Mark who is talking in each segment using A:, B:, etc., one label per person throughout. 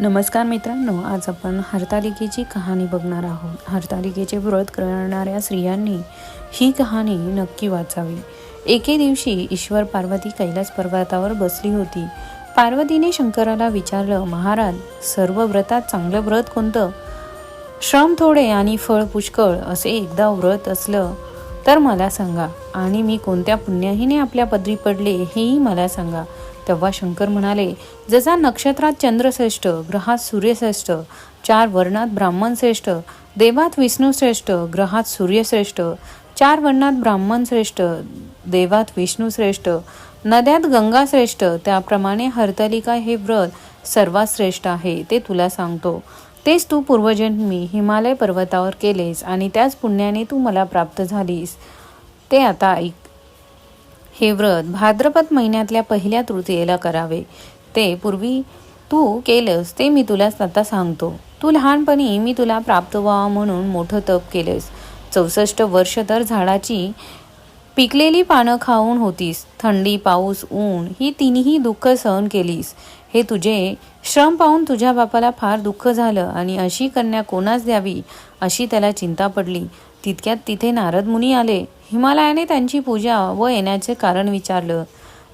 A: नमस्कार मित्रांनो आज आपण हरतालिकेची कहाणी बघणार आहोत. हरतालिकेचे व्रत करणाऱ्या स्त्रियांनी ही कहाणी नक्की वाचावी. एके दिवशी ईश्वर पार्वती कैलास पर्वतावर बसली होती. पार्वतीने शंकराला विचारलं महाराज सर्व व्रतात चांगलं व्रत कोणतं? श्रम थोडे आणि फळ पुष्कळ असे एकदा व्रत असलं तर मला सांगा. आणि मी कोणत्या पुण्याहीने आपल्या पदरी पडले हेही मला सांगा. तेव्हा शंकर म्हणाले जसा नक्षत्रात चंद्रश्रेष्ठ ग्रहात सूर्यश्रेष्ठ चार वर्णात ब्राह्मण श्रेष्ठ देवात विष्णू श्रेष्ठ ग्रहात सूर्यश्रेष्ठ चार वर्णात ब्राह्मण श्रेष्ठ देवात विष्णू श्रेष्ठ नद्यात गंगा श्रेष्ठ त्याप्रमाणे हरतलिका हे व्रत सर्वात श्रेष्ठ आहे ते तुला सांगतो. तेच तू पूर्वजन्मी हिमालय पर्वतावर केलेस आणि त्याच पुण्याने तू मला प्राप्त झालीस. ते आता ऐक. हे व्रत भाद्रपद महिन्यातल्या पहिल्या तृतीयेला करावे. ते पूर्वी तू केलंस ते मी तुला आता सांगतो. तू लहानपणी मी तुला प्राप्त व्हावा म्हणून मोठं तप केलंस. चौसष्ट वर्ष तर झाडाची पिकलेली पानं खाऊन होतीस. थंडी पाऊस ऊन ही तिन्ही दुःख सहन केलीस. हे तुझे श्रम पाहून तुझ्या बापाला फार दुःख झालं आणि अशी कन्या कोणास द्यावी अशी त्याला चिंता पडली. तितक्यात तिथे नारद मुनी आले. हिमालयाने त्यांची पूजा व येण्याचे कारण विचारलं.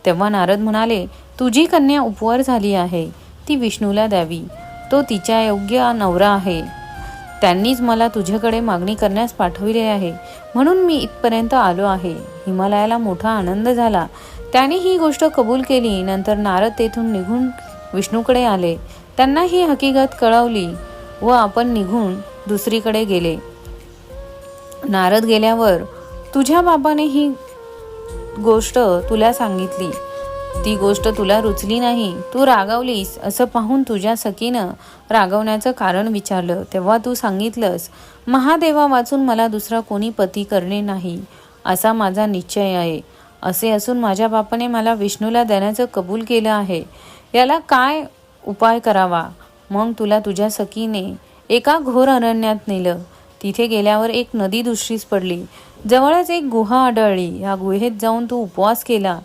A: तेव्हा नारद म्हणाले तुझी कन्या उपवर झाली आहे. ती विष्णूला द्यावी. तो तिच्या योग्य नवरा आहे. त्यांनीच मला तुझ्याकडे मागणी करण्यास पाठविले आहे. म्हणून मी इथपर्यंत आलो आहे. हिमालयाला मोठा आनंद झाला. त्याने ही गोष्ट कबूल केली. नंतर नारद तेथून निघून विष्णूकडे आले. त्यांना ही हकीकत कळवली व आपण निघून दुसरीकडे गेले. नारद गेल्यावर तुझ्या बाबाने ही गोष्ट तुला सांगितली. ती गोष्ट तुला रुचली नाही. तू रागावलीस असं पाहून तुझ्या सखीनं रागवण्याचं कारण विचारलं. तेव्हा तू सांगितलंस महादेवा वाचून मला दुसरा कोणी पती करणे नाही. असा माझा निश्चय आहे. असे असून माझ्या बापाने मला विष्णूला देण्याचं कबूल केलं आहे. याला काय उपाय करावा? मग तुला तुझ्या सखीने एका घोर अरण्यात नेलं. तिथे गेल्यावर एक नदी दुसरीच पडली. जवळच एक गुहा आढळली. या गुहेत जाऊन तू उपवास केला.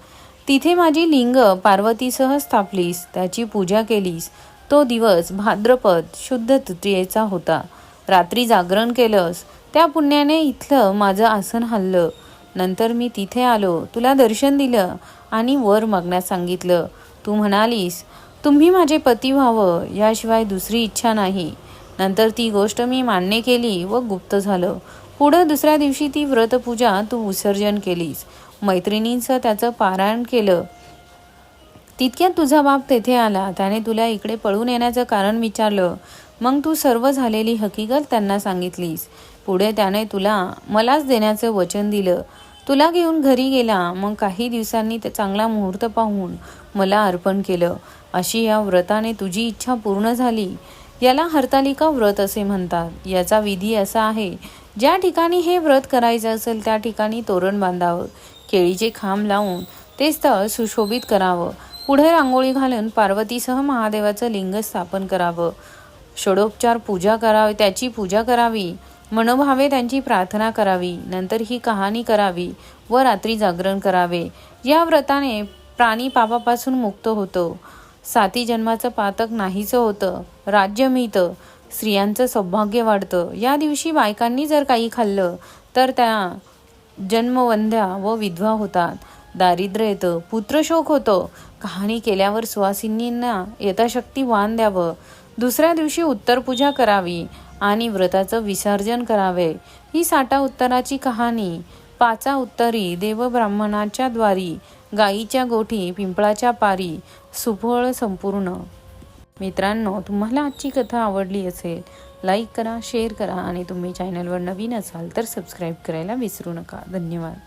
A: तिथे माझी लिंग पार्वतीसह स्थापलीस. त्याची पूजा केलीस. तो दिवस भाद्रपद शुद्ध तृतीयेचा होता. रात्री जागरण केलंस. त्या पुण्याने इथलं माझं आसन हल्लं नंतर मी तिथे आलो. तुला दर्शन दिलं आणि वर मागण्यास सांगितलं. तू म्हणालीस तुम्ही माझे पती व्हावं. याशिवाय दुसरी इच्छा नाही. नंतर ती गोष्ट मी मान्य केली व गुप्त झालं. पुढं दुसऱ्या दिवशी ती व्रतपूजा तू विसर्जन केलीस. मैत्रिणींचं त्याचं पारायण केलं. तितक्यात तुझा बाप तेथे आला. त्याने तुला इकडे पळून येण्याचं कारण विचारलं. मग तू सर्व झालेली हकीकत त्यांना सांगितलीस. पुढे त्याने तुला मलाच देण्याचं वचन दिलं. तुला घेऊन घरी गेला. मग काही दिवसांनी ते चांगला मुहूर्त पाहून मला अर्पण केलं. अशी या व्रताने तुझी इच्छा पूर्ण झाली. याला हरतालिका व्रत असे म्हणतात. याचा विधी असा आहे ज्या ठिकाणी हे व्रत करायचं असेल त्या ठिकाणी तोरण बांधावं केळीचे खांब लावून ते स्थळ सुशोभित करावं पुढे रांगोळी घालून पार्वतीसह महादेवाचं लिंग स्थापन करावं षडोपचार पूजा करावी त्याची पूजा करावी मनोभावे त्यांची प्रार्थना करावी नंतर ही कहाणी करावी व रात्री जागरण करावे. या व्रताने प्राणी पापापासून मुक्त होतो. साती जन्माचं पातक नाहीचं होतं. राज्य मिळतं. स्त्रियांचं सौभाग्य वाढतं. या दिवशी बायकांनी जर काही खाल्लं तर त्या जन्मवंध्या व विधवा होतात. दारिद्र्य येतं. पुत्रशोक होतो. कहाणी केल्यावर सुवासिनींना यथाशक्ती वाण द्यावं. दुसऱ्या दिवशी उत्तरपूजा करावी आणि व्रताचं विसर्जन करावे. ही साठा उत्तराची कहाणी. पाचा उत्तरी देवब्राह्मणाच्या द्वारी. गाईच्या गोठी पिंपळाच्या पारी सुफळ संपूर्ण. मित्रांनो तुम्हाला आजची कथा आवडली असेल लाईक करा शेअर करा आणि तुम्ही चॅनलवर नवीन असाल तर सबस्क्राईब करायला विसरू नका. धन्यवाद.